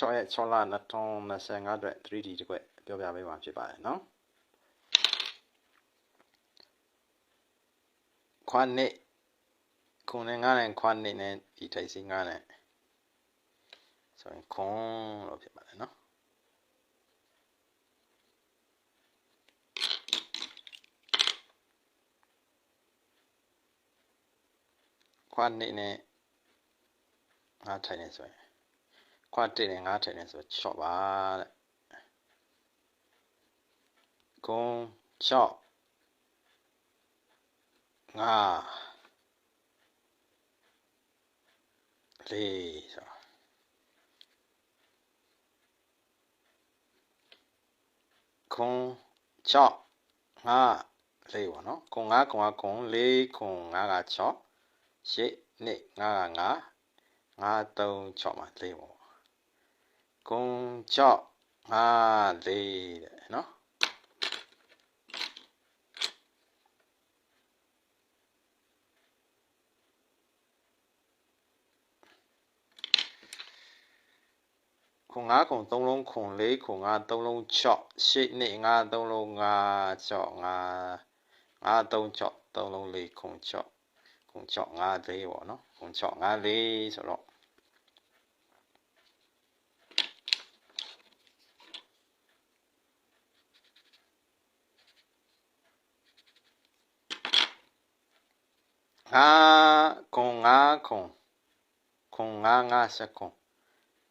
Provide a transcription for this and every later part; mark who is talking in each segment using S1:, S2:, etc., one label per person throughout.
S1: 6ရက်6လ2025အတွက် 3D တစ်ခွက်ပြောပြပေးမှာဖြစ်ပါတယ်နော်ခွန်းနှစ်ခုနဲ့ငါးနဲ့ခွန်းနှစ်နဲ့ဒီထိုက်စီငါးနဲ့ဆိုရင်ခွန်းလို့ဖြစ်ပါတယ်နော်ခွန်းနှစ်နဲ့ငါးထိုင်နေဆိုရင် ခွတ်တစ်နဲ့ငါးထိုင်နေဆို6ပါတဲ့ကုန်း6ငါလေးဆိုခုံ6ငါလေးပေါ့နော်ခုံ9ခုံ9ခုံ4ခုံ9က6 8နှစ်9က9 5 3 6မှာ4ပေါ့ ကုန်း6 5 4တဲ့နော်ခု9ခု3လုံးခု4ခု9 3လုံး6 8နှစ်9 3လုံး5 6 5 5 3 6 3လုံး4ခု6ခု6 5 4ပေါ့နော်ခု6 5 4ဆိုတော့ 5ခု5ခုခု5 5စက္ခု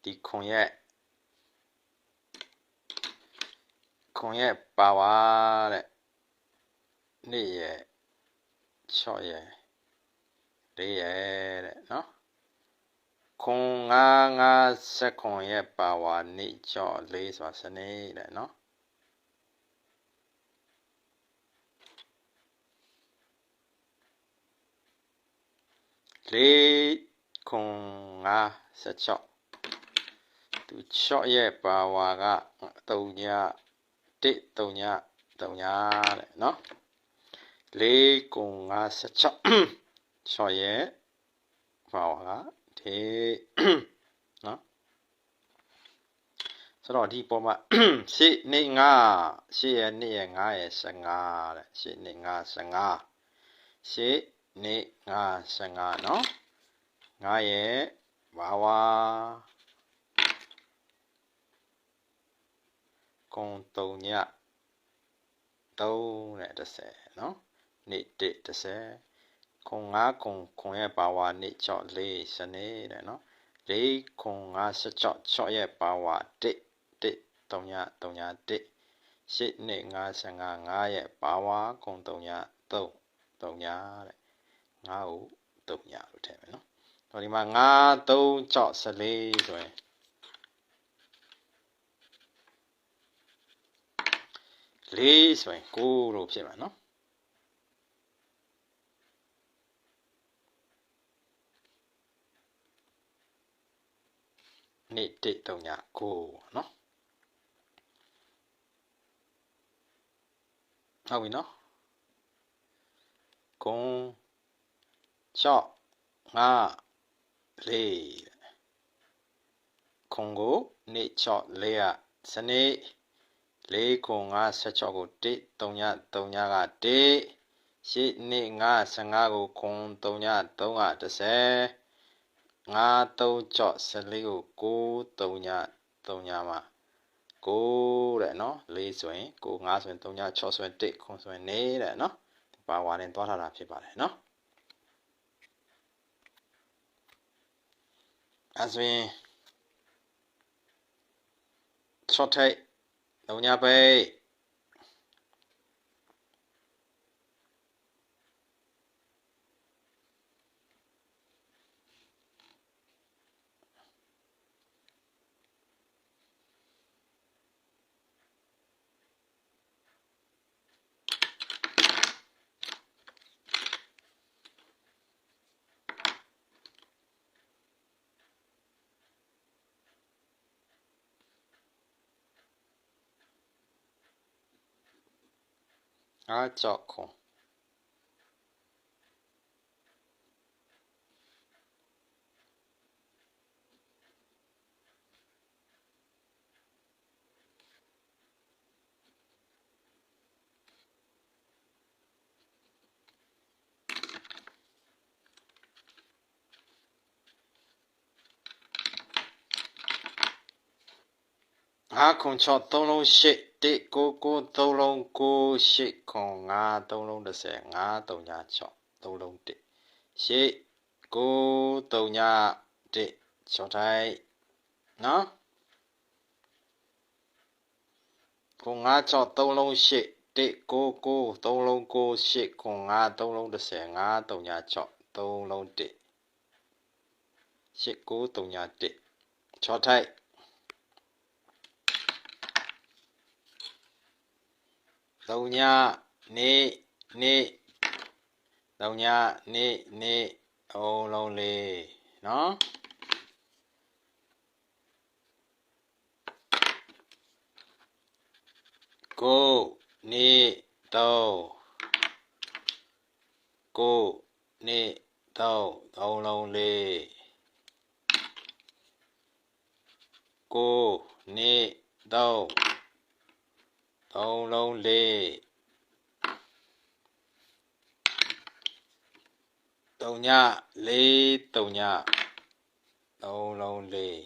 S1: ဒီခုရဲ့ခုရဲ့ပါဝါတဲ့နေ့ရဲ့6ရဲ့4ရဲ့တဲ့နော်ခု5 5စက္ခုရဲ့ပါဝါနေ့ကြော့4ဆိုတာစနေတဲ့နော် လေးခု5 16သူ6ရဲ့ပါဝါက3ည1 3ည3ညတဲ့နော်4ခု5 16 6ရဲ့ပါဝါကဒီနော်ဆိုတော့ဒီပေါ်မှာရှေ့နေ9ရှေ့ရဲ့2ရဲ့5ရဲ့15တဲ့ရှေ့နေ9 15ရှေ့ နေ့55နော်9ရက်ဘာဝကုံ3ည3နဲ့30နော်နေ့1 30ခုံ9ခုံခုံရဲ့ဘာဝနေ့6 4စနေတဲ့နော်၄ခုံ9 16 6ရဲ့ဘာဝ1 1 3ည3ည1ရှစ်နှစ်55 5ရဲ့ဘာဝကုံ3ည3 3ညတဲ့ 9ကို3ညလို့ထည့်မယ်နော်။တော့ဒီမှာ9 3 6 14ဆိုရင်လေးဆိုရင်9လို့ဖြစ်မှာနော်။နေ့1 3ည9နော်ဟုတ်ပြီနော်ကုန်း 6 5 4ခုံကိုနေ့6 4ရစနေ4ခု5 16ကို1 3ည3ညက1ရှစ်နေ့9 15ကိုခုံ3ည3က30 5 3ကြော့14ကို9 3ည3ညမှာ9တဲ့နော်4ဆိုရင်9 5ဆိုရင်3ည6ဆိုရင်1ခုံဆိုရင်နေတဲ့နော်ပါဝါနဲ့တွားထားတာဖြစ်ပါတယ်နော် အဲဆိုရင် short take a gioco a conciotto non c'è 1993လုံး98ခွန်5 3လုံး30 5 3ညာ6 3လုံး1ရှေ့9 3ညာ1ချောတိုင်းနော်ခွန်5 6 3လုံး8 1 9 9 3လုံး9 8ခွန်5 3လုံး30 5 3ညာ6 3လုံး1 8 9 3ညာ1ချောတိုင်း သုံးညနေနေသုံးညနေနေအုံလုံးလေးနော်ကိုနေတော့ကိုနေတော့သုံးလုံးလေးကိုနေတော့ သုံးလုံးလေးတုံညလေးတုံညသုံးလုံးလေး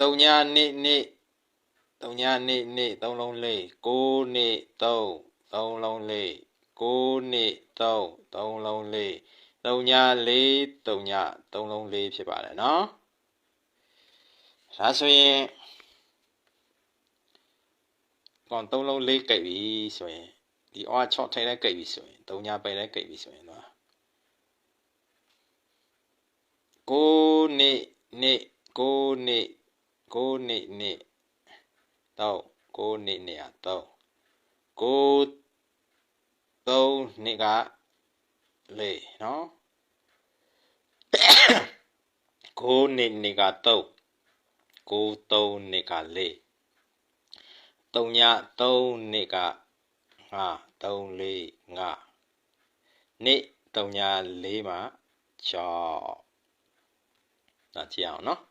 S1: တုံညနှစ်နှစ်တုံညနှစ်နှစ်သုံးလုံးလေးကိုနှစ်သုံးသုံးလုံးလေးကိုနှစ်သုံးသုံးလုံးလေးတုံညလေးတုံညသုံးလုံးလေးဖြစ်ပါတယ်နော်ဒါဆိုရင် ကောင်သုံးလုံးလေးကြိတ်ပြီဆိုရင်ဒီအော်6ထိုင်လိုက်ကြိတ်ပြီဆိုရင်တုံညာပဲလိုက်ကြိတ်ပြီဆိုရင်တော့ကိုနှစ်နှစ်ကိုနှစ်ကိုနှစ်နှစ်တော့ကိုနှစ်နှစ်อ่ะတော့ကိုသုံးနှစ်ကလေးနော်ကိုနှစ်နှစ်ကတော့ကိုသုံးနှစ်ကလေး 3ည3နှစ်က5 3 4 5နှစ်3ည4မှာ6ဒါကြည့်အောင်နော်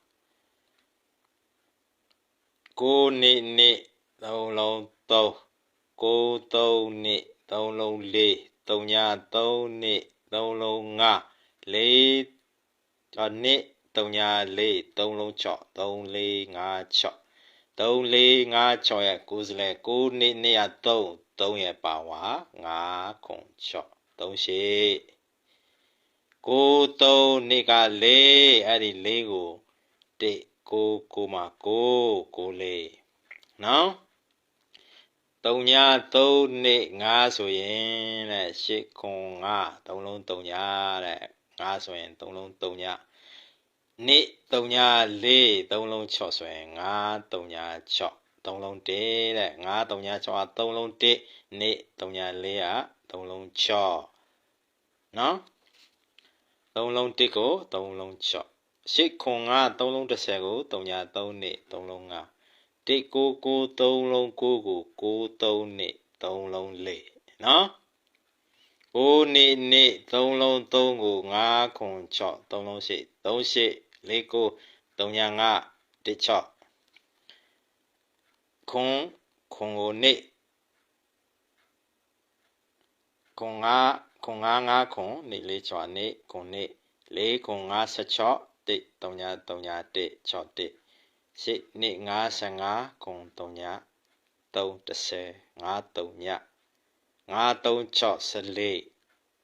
S1: 9နှစ်နှစ်3လုံး3 9 3နှစ်3လုံး4 3ည3နှစ်3လုံး5 4နှစ်3ည4 3လုံး6 3 4 5 6 3 4 5 6ရဲ့ကိုယ်စလဲ6နှစ်203 3ရဲ့ပါဝါ5ခွန်6 3ရှိကို3နှစ်က4အဲ့ဒီ4ကို1ကိုကိုမှာကိုကိုလေးနော်3ည3နှစ်5ဆိုရင်တဲ့8ခွန်5 3လုံး3ညတဲ့5ဆိုရင်3လုံး3ည နေ့3ည4 3လုံး6ဆိုရင်5 3ည6 3လုံး1တဲ့5 3ည6က3လုံး1နေ့3ည4က3လုံး6နော်3လုံး1ကို3လုံး6 8ခွန်က3လုံး30ကို3ည3နေ့3လုံး5 1 9 9 3လုံး9ကို9 3နေ့3လုံး4နော်9နေ့နေ့3လုံး3ကို5ခွန်6 3လုံး8 3 8 49 39 16ခွန်ခွန်ကိုနေခွန်ငါခွန်ငါငါခွန်နေလေးချွာနေခွန်နေလေးခွန်ငါ16တိ3ညာ3ညာ1 6တိစိနေ55ခွန်3ညာ3 30 5 3ညာ5 3 6 14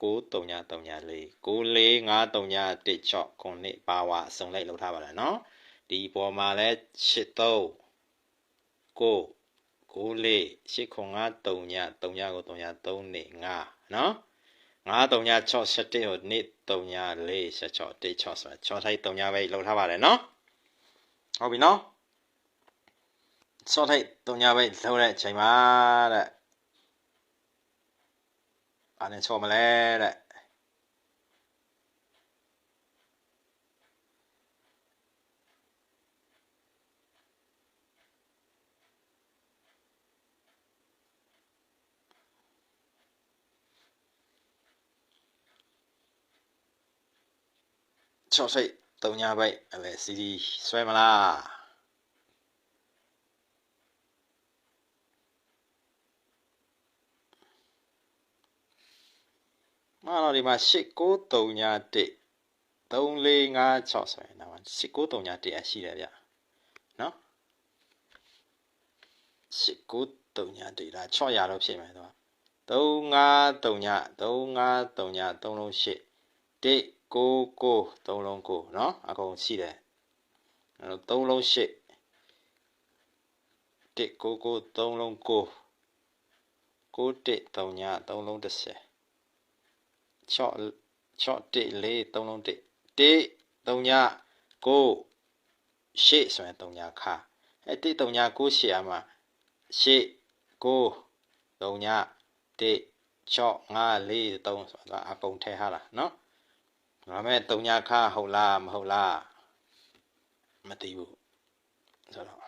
S1: 9 3ည3ည4 9 4 5 3ည1 6ခုနှစ်ပါဝါအစုံလိုက်လောက်ထားပါလားနော်ဒီပေါ်မှာလဲ83 9 9 4 8ခု5 3ည3ညကို3ည3နေ5နော်9 3ည6 7ကိုနေ့3ည4 16 1 6ဆိုတာ6ထိုက်3ညပဲလောက်ထားပါတယ်နော်ဟုတ်ပြီနော်6ထိုက်3ညပဲလောက်တဲ့အချိန်မှာတဲ့ ဘာနဲ့ချော်မလဲတဲ့ချော့စိတ်တုံညာပိုက်အလဲစီ မလားမတော့ဒီမှာ8939 3 4 5 6ဆိုရင်တော့19 3ည1ရှိတယ်ဗျနော်19 3ည1ဒါ600လို့ဖြစ်မယ်တော့3 5 3ည3 5 3ည3လုံး8 1 9 9 3လုံး9เนาะအကုန်ရှိတယ်အဲ့တော့3လုံး8 1 9 9 3လုံး9 9 1 3ည3လုံး10 6 6 1 4 3လုံး1 1 3ည9 8ဆိုရင်3ညခါအဲ့1 3ည9 8အမှာ8 9 3ည1 6 5 4 3ဆိုတာအကုန်ထည့်ထားတာเนาะဒါပေမဲ့3ညခါဟုတ်လားမဟုတ်လားမသိဘူးဆိုတော့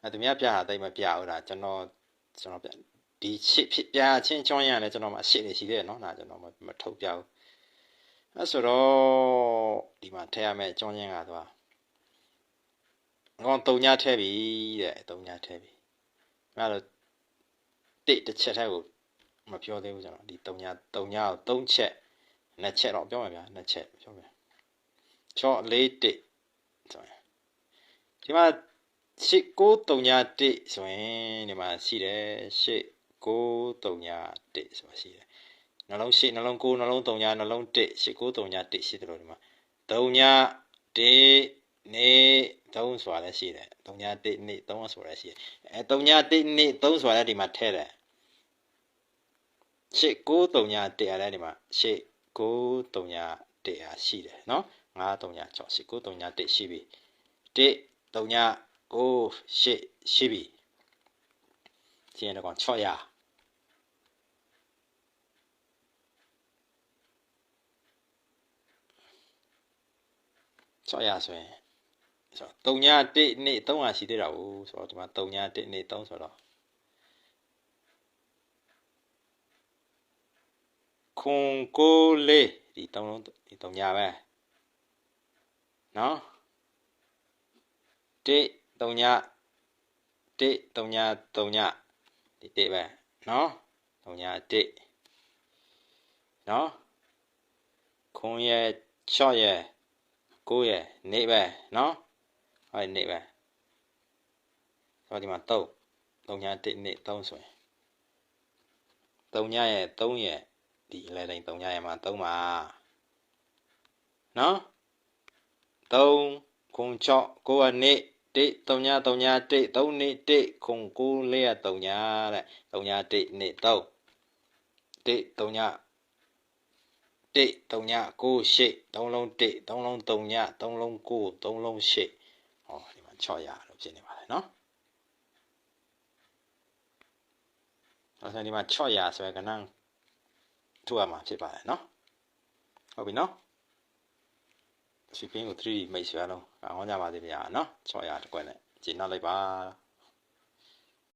S1: အဲ့သူများပြတာတိတ်မပြဘူးဒါကျွန်တော်ကျွန်တော်ပြ ဒီချစ်ဖြစ်ပြချင်းချောင်းရလဲကျွန်တော်မှရှစ်နေရှိတယ်เนาะဒါကျွန်တော်မထုတ်ပြဘူးအဲ့ဆိုတော့ဒီမှာထည့်ရမယ့်အကြောင်းရင်းကတော့ငေါတုံညာထည့်ပြီတဲ့တုံညာထည့်ပြီအဲ့တော့တိတ်တစ်ချက်ထဲကိုမပြောသေးဘူးကျွန်တော်ဒီတုံညာတုံညာကိုသုံးချက်နှစ်ချက်တော့ပြောမှာဗျာနှစ်ချက်ပြောမယ်ချော့လေးတိတ်ဆိုရင်ဒီမှာရှစ်ကိုတုံညာတိတ်ဆိုရင်ဒီမှာရှိတယ်ရှစ် ကိုတုံညာတိတ်ဆိုတာရှိတယ်နှလုံးရှိနှလုံး9နှလုံး3ညနှလုံး1 8 9 3ည1ရှိတယ်လို့ဒီမှာ3ည1နေ3ဆိုတာလည်းရှိတယ်3ည1နေ3ဆိုတာလည်းရှိတယ်အဲ3ည1နေ3ဆိုတာလည်းဒီမှာထဲတယ်8 9 3ည1အဲ့လည်းဒီမှာ8 9 3ည1ဟာရှိတယ်နော်9 3ည6 8 9 3ည1ရှိပြီ1 3ည9 8ရှိပြီ ကျင်းတော့600 600ဆိုရင်ဆိုတော့3ည1နေ့300ရှိသေးတာဘူးဆိုတော့ဒီမှာ3ည1နေ့3ဆိုတော့ခွန်ကိုလေးဒီ3လုံးဒီ3ညပဲနော်1 3ည1 3ည3ည ဒီ1ပဲနော်3ည1နော်ခွန်ရဲ့6ရဲ့9ရဲ့နေပဲနော်ဟောဒီနေပဲဆိုတော့ဒီမှာ3 3ည1နေ3ဆိုရင်3ညရဲ့3ရဲ့ဒီအလဲတိုင်း3ညရဲ့မှာ3ပါနော်3ခု6 9ကနေ 1 3ည3ည1 3နေ1ခု9လေးရ3ညတဲ့3ည1နေ3 1 3ည1 3ည9 8 3လုံး1 3လုံး3ည3လုံး9 3လုံး8ဟောဒီမှာ600လို့ဖြစ်နေပါတယ်နော်အဲဆိုဒီမှာ600ဆိုရယ်ကနန်းထုတ်ရမှာဖြစ်ပါတယ်နော်ဟုတ်ပြီနော်စီပင်းကို3မိတ်ဆွဲလုံး ကောင်းကြပါသေးဗျာနော်600တကွက်နဲ့ကျင်းနောက်လိုက်ပါ